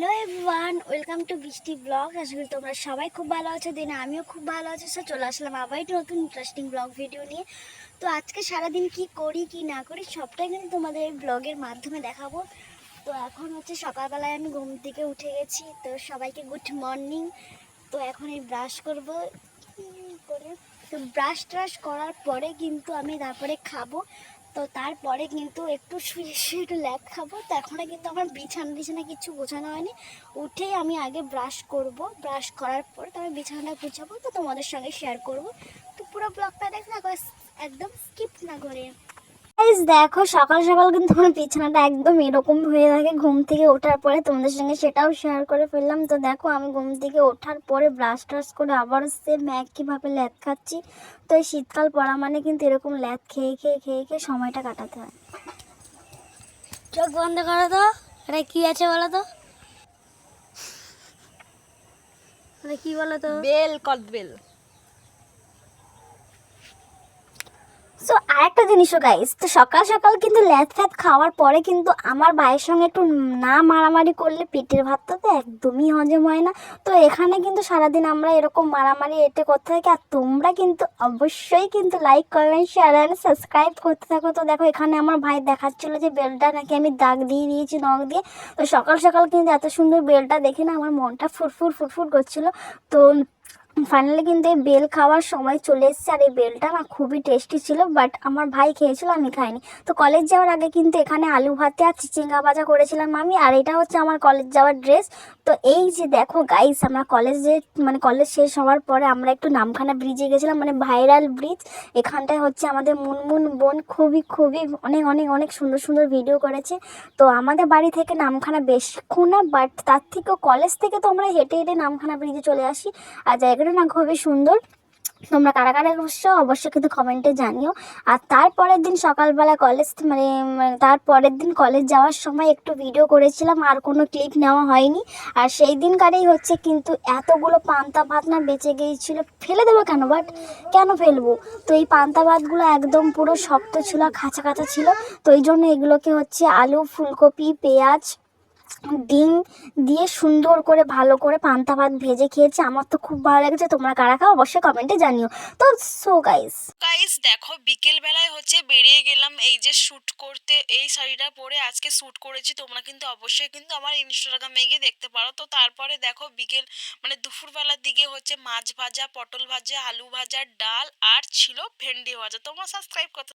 Hello everyone, welcome to Brishti blog. করি তোমরা সবাই খুব ভালো আছো, দিনে আমিও খুব ভালো আছি। সো চলে আসলাম আবার একটা নতুন ইন্টারেস্টিং ব্লগ ভিডিও নিয়ে। তো আজকে সারাদিন কি করি, কি না করি, সবটাই কিন্তু তোমাদের এই ব্লগের মাধ্যমে দেখাবো। তো এখন হচ্ছে সকালবেলায় আমি ঘুম থেকে উঠে গেছি, তো সবাইকে গুড মর্নিং তো এখন এই ব্রাশ করব। করে? তো ব্রাশ ট্রাশ করার পরে কিন্তু আমি তারপরে খাব। তো তারপরে কিন্তু একটু শুয়ে শুয়ে একটু ল্যাপ খাব। তো এখনও কিন্তু আমার বিছানা বিছানা কিছু গোছানো হয়নি। উঠেই আমি আগে ব্রাশ করব। ব্রাশ করার পর তারপর বিছানাটা গুছাবো। তো তোমাদের সঙ্গে শেয়ার করব। তো পুরো ব্লগটা দেখ না একদম স্কিপ না করে। Guys, দেখো সকাল সকাল কিন্তু আমার বিছানাটা একদম এরকম হয়ে থাকে ঘুম থেকে ওঠার পরে তোমাদের সঙ্গে সেটাও শেয়ার করে ফেললাম। তো দেখো আমি ঘুম থেকে ওঠার পরে ব্রাশ ট্রাশ করে আবার সেম একইভাবে ল্যাদ খাচ্ছি। তো এই শীতকাল পড়া মানে কিন্তু এরকম ল্যাদ খেয়ে খেয়ে খেয়ে খেয়ে সময়টা কাটাতে হয়। চোখ বন্ধ করো তো। এটা কী আছে বলো তো? কি বলো তো? বেল কদবেল। সো আরেকটা জিনিসও গাইস তো সকাল সকাল কিন্তু ল্যাদ ফ্যাদ খাওয়ার পরে কিন্তু আমার ভাইয়ের সঙ্গে একটু না মারামারি করলে পেটের ভাতটা তো একদমই হজম হয় না। তো এখানে কিন্তু সারাদিন আমরা এরকম মারামারি এটে করতে থাকি আর তোমরা কিন্তু অবশ্যই কিন্তু like comment share and subscribe করতে থাকো। তো দেখো, এখানে আমার ভাই দেখাচ্ছিল যে বেলটা নাকি আমি দাগ দিয়ে দিয়েছি নখ দিয়ে। তো সকাল সকাল কিন্তু এত সুন্দর বেলটা দেখে না আমার মনটা ফুরফুর ফুরফুর করছিল। তো ফাইনালি কিন্তু এই বেল খাওয়ার সময় চলে এসেছে আর এই বেলটা না খুবই টেস্টি ছিল বাট আমার ভাই খেয়েছিল, আমি খাইনি। তো কলেজ যাওয়ার আগে কিন্তু এখানে আলু ভাতে আর চিচিঙ্গা ভাজা করেছিলাম আমি, আর এটা হচ্ছে আমার কলেজ যাওয়ার ড্রেস তো এই যে দেখো গাইস আমরা কলেজে মানে কলেজ শেষ হওয়ার পরে আমরা একটু নামখানা ব্রিজে গেছিলাম মানে ভাইরাল ব্রিজ এখানটায় হচ্ছে আমাদের মুনমুন বোন খুবই খুবই অনেক অনেক অনেক সুন্দর সুন্দর ভিডিও করেছে। তো আমাদের বাড়ি থেকে নামখানা বেশিক্ষণ না বাট তার থেকেও কলেজ থেকে তো আমরা হেঁটে হেঁটে নামখানা ব্রিজে চলে আসি। আর জায়গাটা না, খুবই সুন্দর। তোমরা কারা কারা অবশ্য অবশ্যই কিন্তু কমেন্টে জানিও। আর তারপরের দিন সকালবেলা কলেজ মানে মানে তারপরের দিন কলেজ যাওয়ার সময় একটু ভিডিও করেছিলাম, আর কোনো ক্লিপ নেওয়া হয়নি। আর সেই দিনকারেই হচ্ছে কিন্তু এতগুলো পান্তা ভাত না বেঁচে গিয়েছিল। ফেলে দেবো কেন? বাট কেন ফেলব? তো এই পান্তা ভাতগুলো একদম পুরো শক্ত ছিল, খাঁচা খাঁচা ছিল। তো এই জন্য এগুলোকে হচ্ছে আলু, ফুলকপি, পেঁয়াজ ডিম দিয়ে সুন্দর করে ভালো করে পান্তা ভাত ভেজে খেয়েছি। আমার তো খুব ভালো লেগেছে। তোমরা কারা খাও অবশ্যই কমেন্টে জানিও। তো সো গাইস গাইস দেখো বিকেল বেলায় হচ্ছে বেরিয়ে গেলাম। এই যে শুট করতে, এই শাড়িটা পরে আজকে শুট করেছি। তোমরা কিন্তু অবশ্যই কিন্তু আমার ইনস্টাগ্রামে গিয়ে দেখতে পারো। তো তারপরে দেখো, বিকেল মানে দুপুরবেলার দিকে হচ্ছে মাছ ভাজা, পটল ভাজা, আলু ভাজা, ডাল আর ছিল ভেন্ডি ভাজা। তোমরা সাবস্ক্রাইব করতে